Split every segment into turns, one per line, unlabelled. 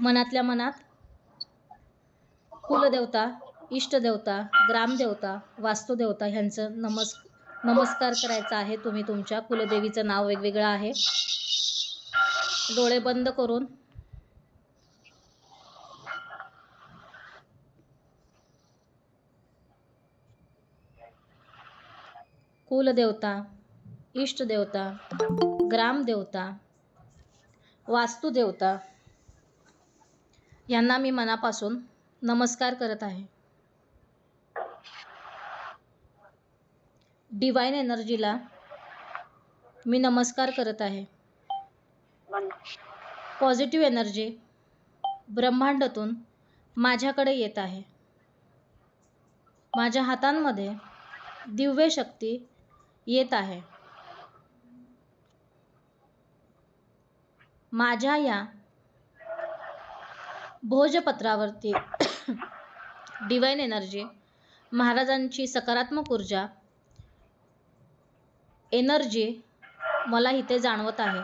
मनातल्या मनात कुलदेवता इष्टदेवता ग्रामदेवता वास्तुदेवता ह्यांचं नमस् नमस्कार करायचा आहे. तुम्ही तुमच्या कुलदेवीचं नाव वेगवेगळं आहे. डोळे बंद करून कुलदेवता इष्टदेवता ग्रामदेवता वास्तुदेवता यांना मी मनापासून नमस्कार करत आहे. डिवाइन एनर्जीला मी नमस्कार करत आहे. पॉझिटिव्ह एनर्जी ब्रह्मांडातून माझ्याकडे येत आहे. माझ्या हातांमध्ये दिव्य शक्ती येत आहे. माझ्या या भोजपत्रावरती डिवाईन एनर्जी महाराजांची सकारात्मक ऊर्जा एनर्जी मला इथे जाणवत आहे.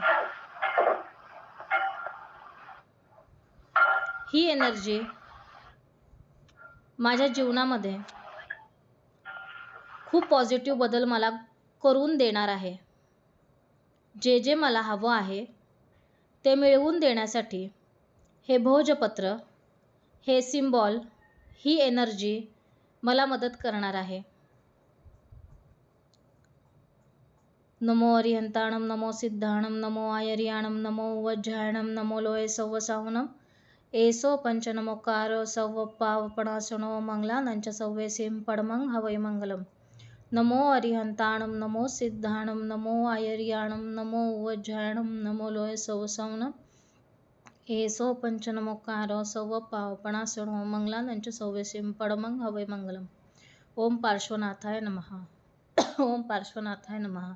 ही एनर्जी माझ्या जीवनामध्ये खूप पॉझिटिव्ह बदल मला करून देणार आहे. जे जे मला हवं आहे ते मिळवून देण्यासाठी हे भोजपत्र हे सिम्बॉल ही एनर्जी मला मदत करणार आहे. नमो अरिहंताणम नमो सिद्धाणम नमो आयरियाणम नमो वज्रायणम नमो लोये सावनम एसो पंचनमोकार सव्व पावपणासनो मंगलानंच सव्वेसीम पडमंग हवै मंगलम। नमो अरिहंताणम नमो सिद्धाणम नमो आयरियाणम नमो वज्रायणम नमो लोय सौवन हे एसो पंचनमोकार सव्व पावपणासनो मंगलानंच सव्वेसीम पडमंग हवे मंगलम ओम पार्श्वनाथाय नमः ओम पार्श्वनाथाय नमः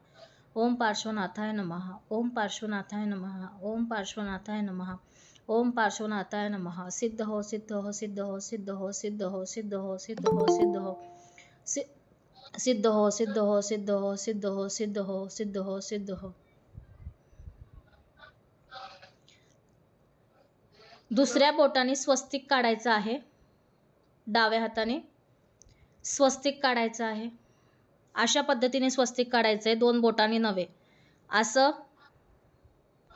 ओम पार्श्वनाथाय नमः ओम पार्श्वनाथाय नमः ओम पार्श्वनाथाय नमः ओम पार्श्वनाथाय नमः सिद्ध हो सिद्ध हो सिद्ध हो सिद्ध हो सिद्ध हो सिद्ध हो सिद्ध हो सिद्ध हो सिद्ध हो सिद्ध हो सिद्ध हो सिद्ध हो सिद्ध हो सिद्ध हो सिद्ध हो दुसऱ्या बोटाने स्वस्तिक काढायचं आहे. डाव्या हाताने स्वस्तिक काढायचं आहे. अशा पद्धतीने स्वस्तिक काढायचं आहे दोन बोटाने नव्हे. असं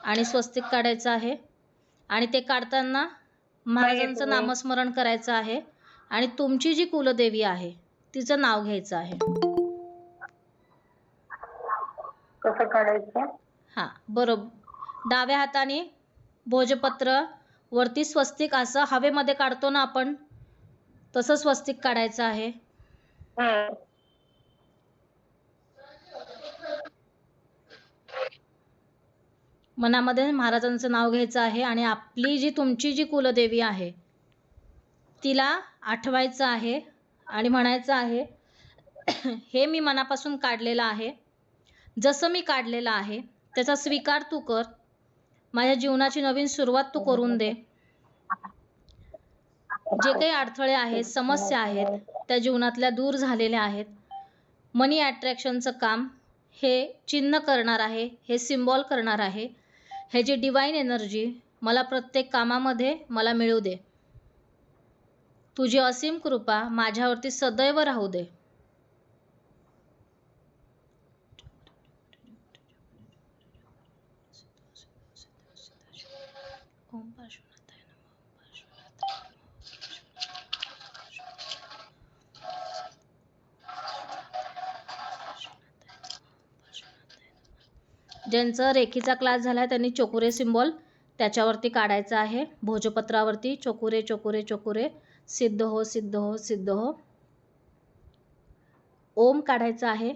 आणि स्वस्तिक काढायचं आहे. आणि ते काढताना महाराजांचं नामस्मरण करायचं आहे. आणि तुमची जी कुलदेवी आहे तिचं नाव घ्यायचं आहे.
कसं काढायचं?
हां बरोबर डाव्या हाताने भोजपत्र वरती स्वस्तिक असं हवेमध्ये काढतो ना आपण तसं स्वस्तिक काढायचं आहे. मनामध्ये महाराजांचं नाव घ्यायचं आहे आणि आपली जी तुमची जी कुलदेवी आहे तिला आठवायचं आहे आणि म्हणायचं आहे हे मी मनापासून काढलेलं आहे. जसं मी काढलेलं आहे त्याचा स्वीकार तू कर. माझ्या जीवनाची नवीन सुरुवात तू करून दे. जे काही अडथळे आहेत समस्या आहेत त्या जीवनातल्या दूर झालेल्या आहेत. मनी अट्रॅक्शनचं काम हे चिन्ह करणार आहे हे सिम्बॉल करणार आहे. हे जी डिवाईन एनर्जी मला प्रत्येक कामामध्ये मला मिळू दे. तुझी असीम कृपा माझ्यावरती सदैव राहू दे. ज्यांचं रेखीचा क्लास झाला आहे त्यांनी चोकुरे सिम्बॉल त्याच्यावरती काढायचं आहे. भोजपत्रावरती चोकुरे चोकुरे चोकुरे. सिद्ध हो सिद्ध हो सिद्ध हो. ओम काढायचा आहे.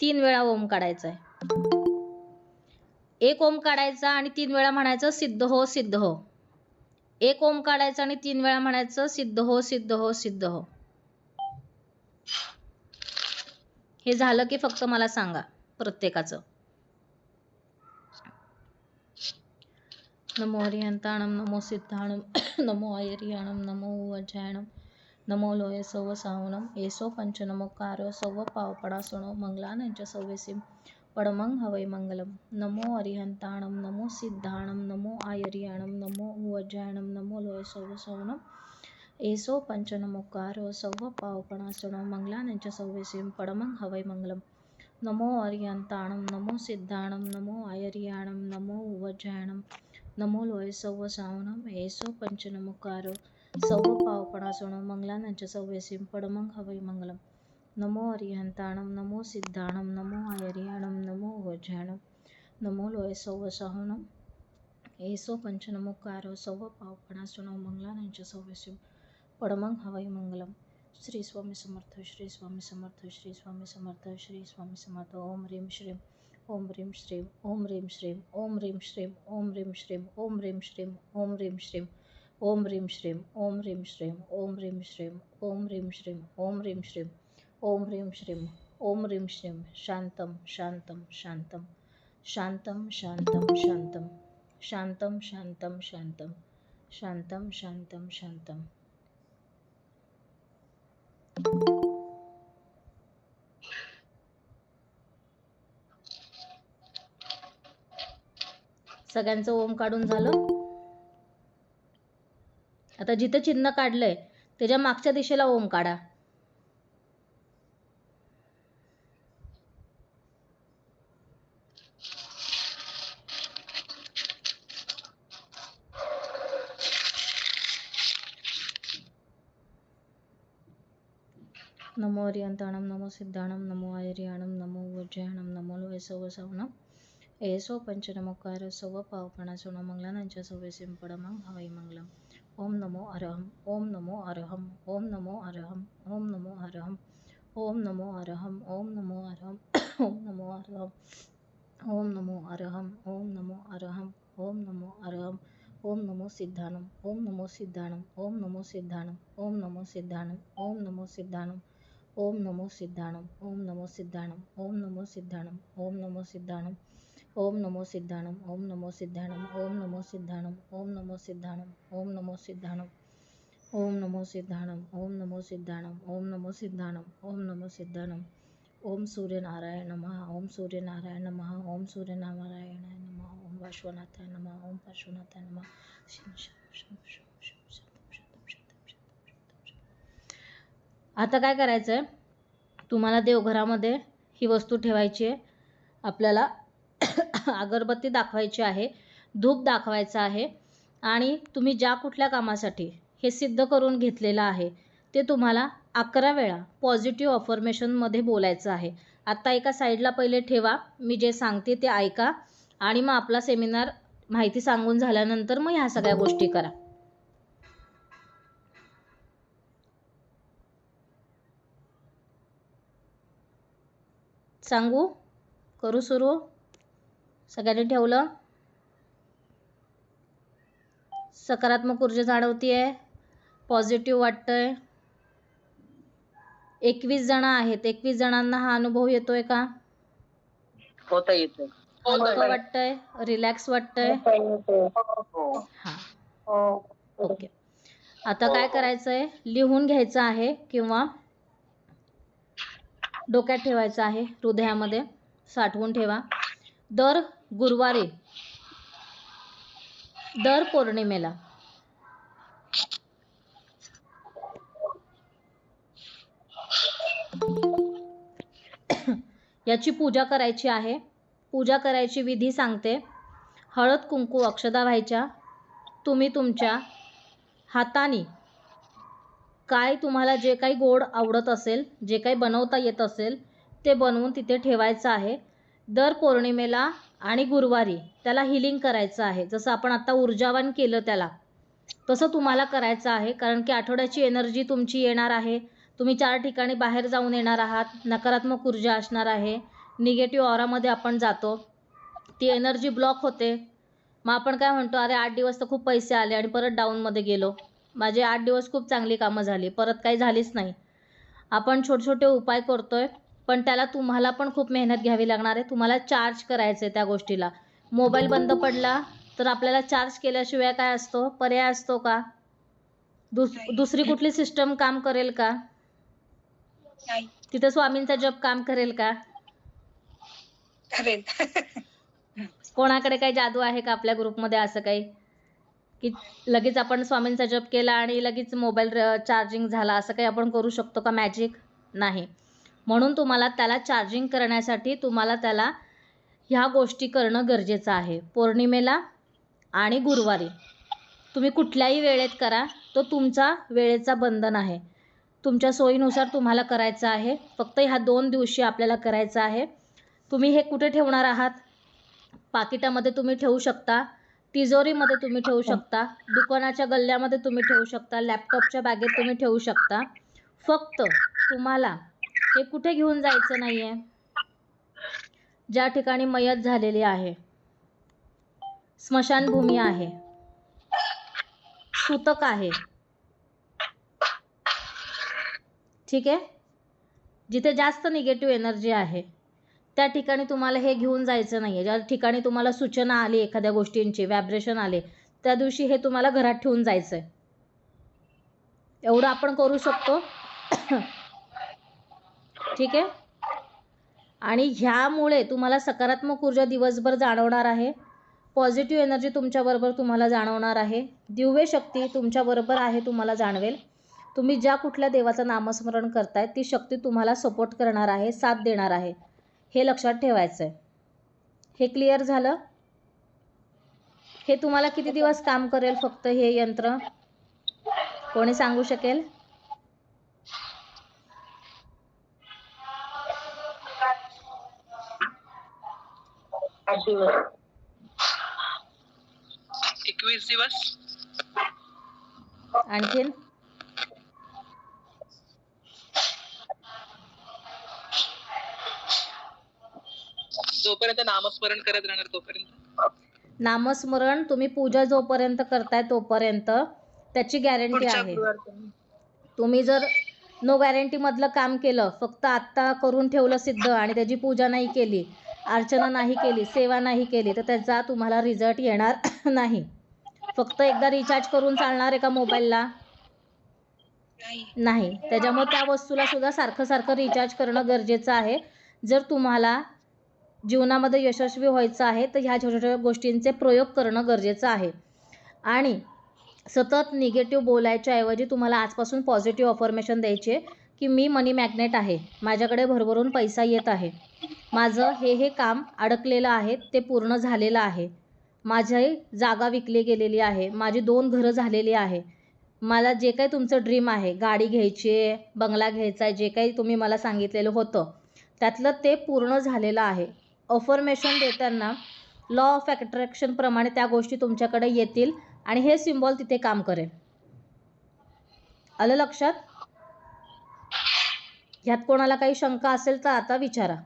तीन वेळा ओम काढायचा आहे. एक ओम काढायचा आणि तीन वेळा म्हणायचं सिद्ध हो सिद्ध हो. एक ओम काढायचा आणि तीन वेळा म्हणायचं सिद्ध हो सिद्ध हो सिद्ध हो. हे झालं की फक्त मला सांगा प्रत्येकाचं. नमो हरियंताणम नमो सिद्धाणम नमो आयर्याणम नमो वज्रायणम नमो लोय सव सावनम एसो पंचनमोकार सव पावपणासनो यांच्या सव्वेसी पडमं हवै मङ्गलं नमो अरिहन्ताणं नमो सिद्धाणं नमो आयर्याणं नमो वज्राणं नमो लोयसव सवनं एसो पञ्चनमोकारो सव्व पावपणासनं मङ्गलानञ्च सव्यसीं पडमं हवै मङ्गलम् नमो अर्यन्ताणं नमो सिद्धाणं नमो आयर्याणं नमो वज्राणं नमो लोयसव सावनं एसो पञ्चनमुकारो सव्व पावपणासनं मङ्गलानञ्च सव्यसीं पडमं हवै मङ्गलम् नमो अरिहंताणम नमो सिद्धाणम नमो आयर्याणम नमो उवज्जायणम नमो लोय सव सावनम एसो पंचनमोकार सव पावपणासनो मंगलानंच सव्यसीम पडमं हवाई मंगलम श्री स्वामी समर्थ श्री स्वामी समर्थ श्री स्वामी समर्थ श्री स्वामी समर्थ ओम ह्रीं श्रीं ओम ह्रीं श्रीं ओम ह्रीं श्रीं ओम ह्रीं श्रीं ओम ह्रीं श्रीं ओम ह्रीं श्रीं ओम ह्रीं श्रीं ओम ह्रीं श्रीं ओम ह्रीं श्रीं ओम ह्रीं श्रीं ओम ह्रीं श्रीं ओम ह्रीं श्रीं ओम ह्रीं श्रीं ओम ह्रीं श्रीं शांतं शांतम शांतम शांतं शांतम शांतं शांतम शांतम शांतं शांतं शांतम शांतम सगळ्यांचं ओम काढून झालं आता जिथं चिन्ह काढलंय त्याच्या मागच्या दिशेला ओम काढा नमो अरियंताणम नमो सिद्धाणम नमो आयर्याणम नमो वज्रयाणम नमो लोयसव सवनम एसो पंचनमोकार सव पावपणासोनो मंगलानांच्या सव्यसीम पडमं हवै मंगलम ओम नमो अरहम ओम नमो अरहम ओम नमो अरहम ओम नमो अरहम ओम नमो अरहम ओम नमो अरहम ओम नमो अरहम ओम नमो अरहम ओम नमो अरहम ओम नमो अरहम ओम नमो सिद्धाणम ओम नमो सिद्धाणम ओम नमो सिद्धाणम ओम नमो सिद्धाणम ओम नमो सिद्धाणम ओम नमो सिद्धाणम ओम नमो सिद्धाणम ओम नमो सिद्धाणम ओम नमो सिद्धाणम ओम नमो सिद्धाणम ओम नमो सिद्धाणम ओम नमो सिद्धाणम ओम नमो सिद्धाणम ओम नमो सिद्धाणम ओम नमो सिद्धाणम ओम नमो सिद्धाणम ओम नमो सिद्धाणम ओम नमो सिद्धाणम ओम सूर्यनारायण नमः ओम सूर्यनारायण नमः ओम सूर्यनारायणाय नमः ओम पार्श्वनाथाय नमः ओम आता काय करायचं आहे तुम्हाला देवघरामध्ये ही वस्तू ठेवायची आहे. आपल्याला अगरबत्ती दाखवायची आहे धूप दाखवायचं आहे आणि तुम्ही ज्या कुठल्या कामासाठी हे सिद्ध करून घेतलेलं आहे ते तुम्हाला अकरा वेळा पॉझिटिव्ह अफर्मेशनमध्ये बोलायचं आहे. आत्ता एका साईडला पहिले ठेवा मी जे सांगते ते ऐका आणि मग आपला सेमिनार माहिती सांगून झाल्यानंतर मग ह्या सगळ्या गोष्टी करा. सांगू? करू सुरू? सगळ्यांनी ठेवलं? सकारात्मक ऊर्जा जाणवती आहे पॉझिटिव्ह वाटतंय. एकवीस जण आहेत. एकवीस जणांना हा अनुभव येतोय का?
होता येतं
हलकं वाटतंय? रिलॅक्स वाटतंय?
हो.
हा.
हो.
ओके. आता काय करायचंय? लिहून घ्यायचं आहे किंवा डोक्यात ठेवायचं आहे. हृदयामध्ये साठवून ठेवा. दर गुरुवारी दर पौर्णिमेला याची पूजा करायची आहे. पूजा करायची विधी सांगते. हळद कुंकू अक्षदा व्हायच्या. तुम्ही तुमच्या हाताने काय तुम्हाला जे काही गोड आवडत असेल जे काही बनवता येत असेल ते बनवून तिथे ठेवायचं आहे. दर पौर्णिमेला आणि गुरुवारी त्याला हिलिंग करायचं आहे. जसं आपण आता ऊर्जावान केलं त्याला तसं तुम्हाला करायचं आहे. कारण की आठवड्याची एनर्जी तुमची येणार आहे. तुम्ही चार ठिकाणी बाहेर जाऊन येणार आहात. नकारात्मक ऊर्जा असणार आहे. निगेटिव्ह ऑरामध्ये आपण जातो. ती एनर्जी ब्लॉक होते. मग आपण काय म्हणतो अरे आठ दिवस तर खूप पैसे आले आणि परत डाऊनमध्ये गेलो. माझे आठ दिवस खूप चांगली कामं झाली. परत काही झालीच नाही. आपण छोटे छोटे उपाय करतोय पण त्याला तुम्हाला पण खूप मेहनत घ्यावी लागणार आहे. तुम्हाला चार्ज करायचं आहे त्या गोष्टीला. मोबाईल बंद पडला तर आपल्याला चार्ज केल्याशिवाय काय असतो? पर्याय असतो का? दुस दुसरी कुठली सिस्टम काम करेल का? तिथं स्वामींचा जप काम करेल का? कोणाकडे काही जादू आहे का आपल्या ग्रुपमध्ये असं काही? की लगेच आपण स्वामींचा जप केला आणि लगेच मोबाईल चार्जिंग झाला असं काही आपण करू शकतो का? मॅजिक नाही. म्हणून तुम्हाला त्याला चार्जिंग करण्यासाठी तुम्हाला त्याला ह्या गोष्टी करणं गरजेचं आहे. पौर्णिमेला आणि गुरुवारी. तुम्ही कुठल्याही वेळेत करा तो तुमचा वेळेचा बंधन आहे. तुमच्या सोयीनुसार तुम्हाला करायचं आहे. फक्त ह्या दोन दिवशी आपल्याला करायचं आहे. तुम्ही हे कुठे ठेवणार आहात? पाकिटामध्ये तुम्ही ठेवू शकता. तिजोरीमध्ये तुम्ही ठेवू शकता दुकानाच्या गल्ल्यामध्ये तुम्ही ठेवू शकता लॅपटॉपच्या बॅगेत तुम्ही ठेवू शकता. फक्त तुम्हाला हे कुठे घेऊन जायचं नाही आहे ज्या ठिकाणी मयत झालेली आहे. स्मशानभूमी आहे. सूतक आहे. ठीक आहे? जिथे जास्त निगेटिव्ह एनर्जी आहे. त्या ठिकाणी तुम्हाला हे घेऊन जायचं नाही आहे ज्या ठिकाणी तुम्हाला सूचना आली एखाद्या गोष्टींची व्हायब्रेशन आले त्या दिवशी हे तुम्हाला घरात ठेवून जायचं आहे एवढं आपण करू शकतो. ठीक आहे? आणि ह्यामुळे तुम्हाला सकारात्मक ऊर्जा दिवसभर जाणवणार आहे. पॉझिटिव्ह एनर्जी तुमच्याबरोबर तुम्हाला जाणवणार आहे. दिव्य शक्ती तुमच्याबरोबर आहे तुम्हाला जाणवेल. तुम्ही ज्या कुठल्या देवाचं नामस्मरण करताय ती शक्ती तुम्हाला सपोर्ट करणार आहे साथ देणार आहे. हे लक्षात ठेवायचं आहे हे क्लिअर झालं? हे तुम्हाला किती दिवस काम करेल फक्त हे यंत्र? कोणी सांगू शकेल?
एकवीस दिवस.
आणखीन?
जोपर्यंत नामस्मरण करत राहणार तोपर्यंत.
नामस्मरण तुम्ही पूजा जोपर्यंत करताय तोपर्यंत त्याची गॅरंटी आहे. तुम्ही. जर नो गॅरंटीमधलं काम केलं फक्त आत्ता करून ठेवलं सिद्ध आणि त्याची पूजा नाही केली अर्चना नाही केली सेवा नाही केली तर त्याचा तुम्हाला रिझल्ट येणार नाही. फक्त एकदा रिचार्ज करून चालणार आहे का मोबाईलला
नाही.
त्याच्यामुळे त्या वस्तूला सुद्धा सारखं सारखं रिचार्ज करणं गरजेचं आहे. जर तुम्हाला जीवनामध्ये यशस्वी व्हायचं आहे तर ह्या छोट्या छोट्या गोष्टींचे प्रयोग करणं गरजेचं आहे. आणि सतत निगेटिव्ह बोलायच्या ऐवजी तुम्हाला आजपासून पॉझिटिव्ह अफर्मेशन द्यायचे की मी मनी मॅग्नेट आहे माझ्याकडे भरभरून पैसा येत आहे. माझं हे हे काम अडकलेलं आहे ते पूर्ण झालेलं आहे. माझी जागा विकली गेलेली आहे माझी दोन घरं झालेली आहे. मला जे काही तुमचं ड्रीम आहे गाडी घ्यायची आहे बंगला घ्यायचा आहे जे काही तुम्ही मला सांगितलेलं होतं त्यातलं ते पूर्ण झालेलं आहे. अफर्मेशन देताना लॉ ऑफ अट्रॅक्शनप्रमाणे त्या गोष्टी तुमच्याकडे येतील आणि हे सिम्बॉल तिथे काम करेल. आलं लक्षात? ह्यात कोणाला काही शंका असेल तर आता विचारा.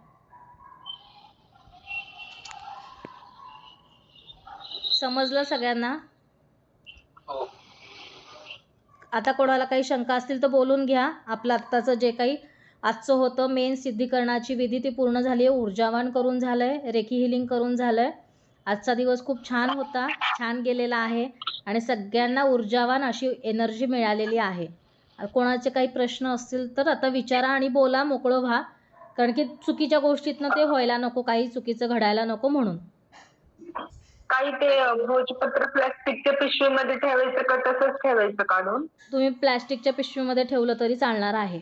समजलं सगळ्यांना?
हो.
आता कोणाला काही शंका असतील तर बोलून घ्या. आपलं आत्ताचं जे काही आजचं होतं मेन सिद्धीकरणाची विधी. ती पूर्ण झाली आहे ऊर्जावान करून झालं आहे रेकी हिलिंग करून झालं आहे आजचा दिवस खूप छान होता छान गेलेला आहे आणि सगळ्यांना ऊर्जावान अशी एनर्जी मिळालेली आहे. कोणाचे काही प्रश्न असतील तर आता विचारा आणि बोला मोकळं व्हा. कारण की चुकीच्या गोष्टीतनं ते व्हायला नको काही चुकीचं घडायला नको म्हणून.
काही ते भोजपत्र प्लास्टिकच्या पिशवीमध्ये ठेवायचं का तसंच ठेवायचं काढून?
तुम्ही प्लॅस्टिकच्या पिशवीमध्ये ठेवलं तरी चालणार आहे.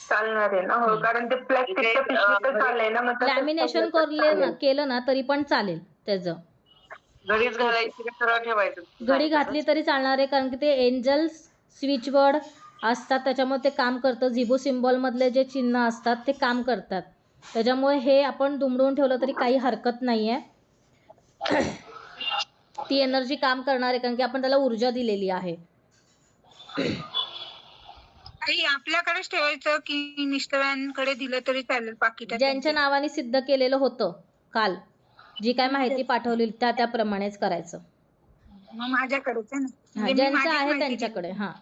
चालणार आहे ना हो. कारण ते प्लास्टिकच्या पिशवीतच आलंय ना मग तसंच
लॅमिनेशन
ठेवलं तर
करले ना
चालेल.
केलं ना तरी पण चालेल त्याचं.
घरीच घालायची का सरळ ठेवायचं?
घडी घातली तरी चालणार आहे कारण की ते एंजल्स स्विचवर्ड असतात त्याच्यामुळे ते काम करतं. झिबो सिम्बॉलमधले जे चिन्ह असतात ते काम करतात. त्याच्यामुळे हे आपण दुमडून ठेवलं तरी काही हरकत नाही आहे ती एनर्जी काम करणार आहे कारण की आपण त्याला ऊर्जा दिलेली आहे.
आई आपल्याकडेच ठेवायचं की मिस्टरांकडे दिलं तरी चालेल पाकिटात
ज्यांच्या नावाने सिद्ध केलेलं होतं काल जी काय माहिती पाठवली त्या त्याप्रमाणेच करायचं.
मग माझ्याकडेच आहे ना.
हा
म्हणजे मी
ज्यांचं
माझीच
आहे
माहिती
त्यांच्याकडे हा.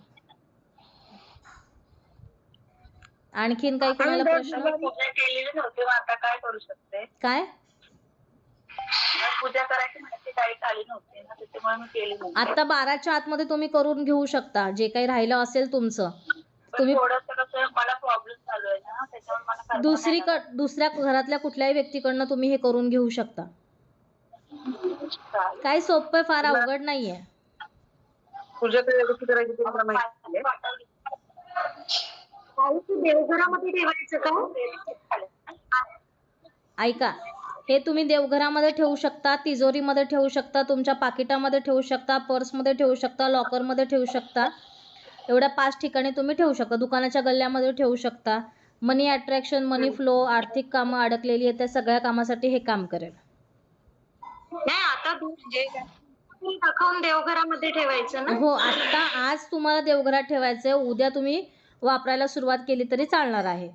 आणखीन काही कोणाला
आणि
प्रश्न?
जर पूजा केलेली नव्हती मग आता काय करू शकते?
काय?
मग पूजा करायची माहिती लाइट आली नव्हती ना त्याच्यामुळे मी केली नव्हती
आता बाराच्या आतमध्ये तुम्ही करून घेऊ शकता जे काही राहिलं असेल तुमचं. तुम्ही
थोडस कसं मला प्रॉब्लेम चालू आहे ना त्याच्यामुळे मला करता
दुसरी दुसऱ्या घरातल्या कुठल्याही व्यक्तीकडनं तुम्ही हे करून घेऊ शकता
आलं. चालेल.
काय सोपं आहे, फार अवघड नाहीये
करायची मला माहिती आहे
देवघरामध्ये ठेवायचं का
ऐका हे तुम्ही देवघरामध्ये ठेवू शकता तिजोरीमध्ये ठेवू शकता तुमच्या पाकिटामध्ये ठेवू शकता पर्समध्ये ठेवू शकता लॉकरमध्ये ठेवू शकता एवढ्या पाच ठिकाणी तुम्ही ठेवू शकता. दुकानाच्या गल्ल्यामध्ये ठेवू शकता. मनी अट्रॅक्शन मनी फ्लो आर्थिक कामं अडकलेली आहेत त्या सगळ्या कामासाठी हे काम करेल.
नाही आता म्हणजे दाखवून देवघरामध्ये ठेवायचं ना?
हो आत्ता आज तुम्हाला देवघरात ठेवायचं आहे उद्या तुम्ही वापरायला सुरुवात केली तरी चालणार आहे.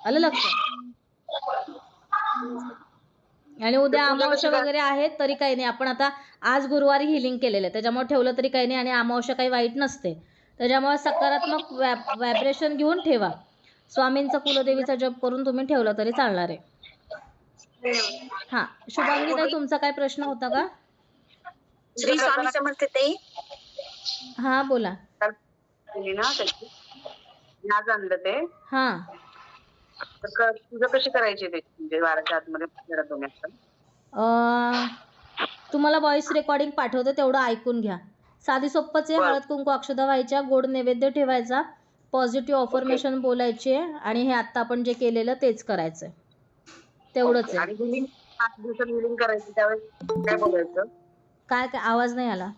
आलं लक्षात आणि उद्या अमावस्या वगैरे आहेत तरी काही नाही. आपण आता आज गुरुवारी हिलिंग केलेलं आहे. त्याच्यामुळे ठेवलं तरी काही नाही आणि अमावस्या काही वाईट नसते. त्याच्यामुळे सकारात्मक व्हायब्रेशन घेऊन ठेवा. स्वामींचा कुलदेवीचा जप करून तुम्ही ठेवलं तरी चालणार आहे. हा शुभांगी ताई तुमचा काय प्रश्न होता का?
श्री स्वामी समर्थ ताई.
हा बोला.
ना ते.
हा.
तर पूजा कशी करायची त्याची म्हणजे आतमध्ये तुम्ही
अं, तुम्हाला व्हॉइस रेकॉर्डिंग पाठवते तेवढं ऐकून घ्या. साधी सोप्पच आहे. हळद कुंकू अक्षदा व्हायच्या गोड नैवेद्य ठेवायचा पॉझिटिव्ह ऑफर्मेशन बोलायचे आणि हे आत्ता आपण जे केलेलं तेच करायचं तेवढंच आहे.
करायची त्यावेळेस काय बोलायचं?
काय काय आवाज नाही आला.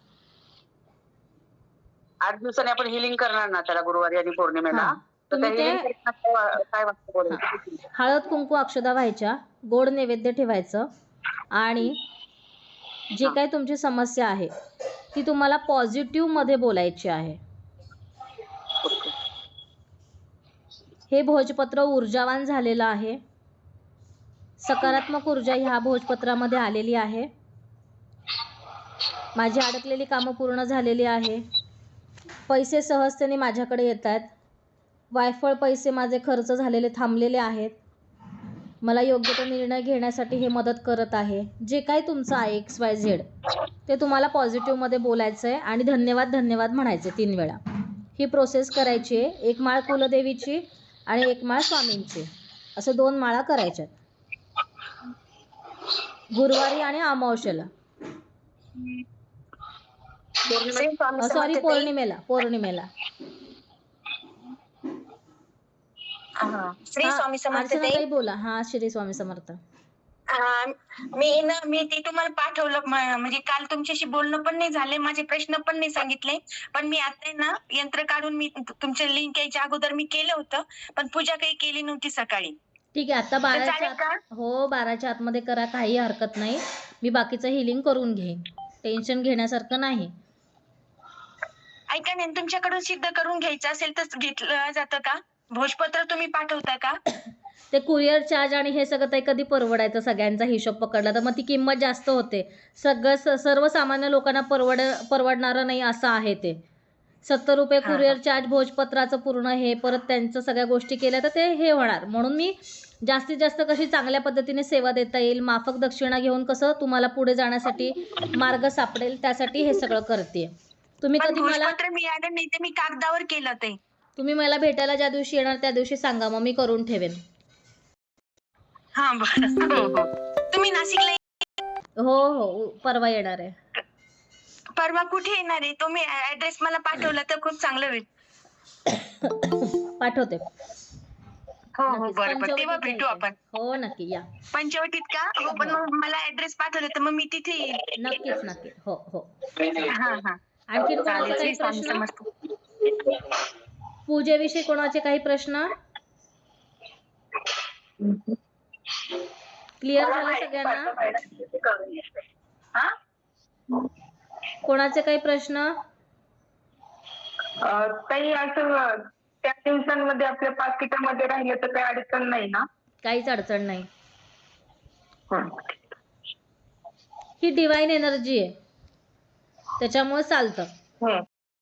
आठ दिवसांनी आपण हिलिंग करणार ना त्याला गुरुवारी आणि पौर्णिमेला?
हा.
तर त्या
तुम्ही ते-
healing करताना काय वा- काय वाटतं बोलायचं?
हळद कुंकू अक्षदा व्हायच्या गोड नैवेद्य ठेवायचं आणि जी काही तुमची समस्या आहे ती तुम्हाला पॉझिटिव्हमध्ये बोलायची आहे. हे भोजपत्र ऊर्जावान झालेलं आहे. सकारात्मक ऊर्जा ह्या भोजपत्रामध्ये आलेली आहे. माझी अडकलेली कामं पूर्ण झालेली आहे. पैसे सहजतेने माझ्याकडे येत आहेत. वायफळ पैसे माझे खर्च झालेले थांबलेले आहेत. मला योग्य तो निर्णय घेण्यासाठी हे मदत करत आहे. जे काही तुमचं आहे एक्स वाय झेड ते तुम्हाला पॉझिटिव्हमध्ये बोलायचं आहे आणि धन्यवाद धन्यवाद म्हणायचे तीन वेळा. ही प्रोसेस करायची आहे. एक माळ कुलदेवीची आणि एक माळ स्वामींची. असं दोन माळा करायच्यात. गुरुवारी आणि अमावस्येला. सॉरी पौर्णिमेला पौर्णिमेला.
श्री स्वामी समर्थ ताई.
बोला. हा श्री स्वामी समर्थ.
हा, मी ना मी ते तुम्हाला पाठवलं म- म्हणजे काल तुमच्याशी बोलणं पण नाही झाले माझे प्रश्न पण नाही सांगितले. पण मी आता आहे ना यंत्र काढून मी तु- तुमच्या लिंक यायच्या अगोदर मी केलं होतं पण पूजा काही केली नव्हती सकाळी.
ठीक आहे आता
तर
बाराच्या
चालेल का?
आत- हो बाराच्या आतमध्ये करा काही हरकत नाही. मी बाकीचं हिलिंग करून घेईन. टेन्शन घेण्यासारखं नाही.
ऐका नाही तुमच्याकडून सिद्ध करून घ्यायचं असेल तर घेतलं जातं का? भोजपत्र तुम्ही पाठवता का?
ते कुरिअर चार्ज आणि हे सगळं ते कधी परवडायचं सगळ्यांचा हिशोब पकडला तर? मग ती किंमत जास्त होते. सगळं स सर्वसामान्य लोकांना परवड परवडणारं नाही असं आहे ते. सत्तर रुपये
हा.
कुरिअर चार्ज भोजपत्राचं पूर्ण हे परत त्यांचं सगळ्या गोष्टी केल्या तर ते हे होणार. म्हणून मी जास्तीत जास्त कशी चांगल्या पद्धतीने सेवा देता येईल माफक दक्षिणा घेऊन कसं तुम्हाला पुढे जाण्यासाठी मार्ग सापडेल त्यासाठी हे सगळं करते तुम्ही
पण
कधी मला
भोजपत्र मिळालं नाही ते मी कागदावर केलं ते.
तुम्ही मला भेटायला ज्या दिवशी येणार त्या दिवशी सांगा. मग मी करून ठेवेन.
हा बरं. हो हो. तुम्ही नाशिकला
हो हो. परवा येणार आहे.
परवा कुठे येणार आहे? तुम्ही ऍड्रेस मला पाठवला तर खूप चांगलं होईल.
पाठवते.
हो हो.
नक्कीच.
बरं बरं. तेव्हा
पंचवटीत
भेटू
यायचंय.
आपण.
हो नक्की. या.
पंचवटीत का? हो पण मग मला ऍड्रेस पाठवला तर मग मी तिथे येईल.
नक्कीच नक्की हो हो.
हा हा.
आणखीन कोणाचे
चालेल
काही प्रश्न? पूजेविषयी कोणाचे काही प्रश्न? क्लिअर झालं सगळ्यांना?
हा?
कोणाचे काही प्रश्न?
ताई असं त्या दिवसांमध्ये आपल्या पाकिटामध्ये राहिलं तर काही अडचण नाही ना?
काहीच अडचण नाही. ही. डिवाइन एनर्जी आहे. त्याच्यामुळे चालतं.
हम्म.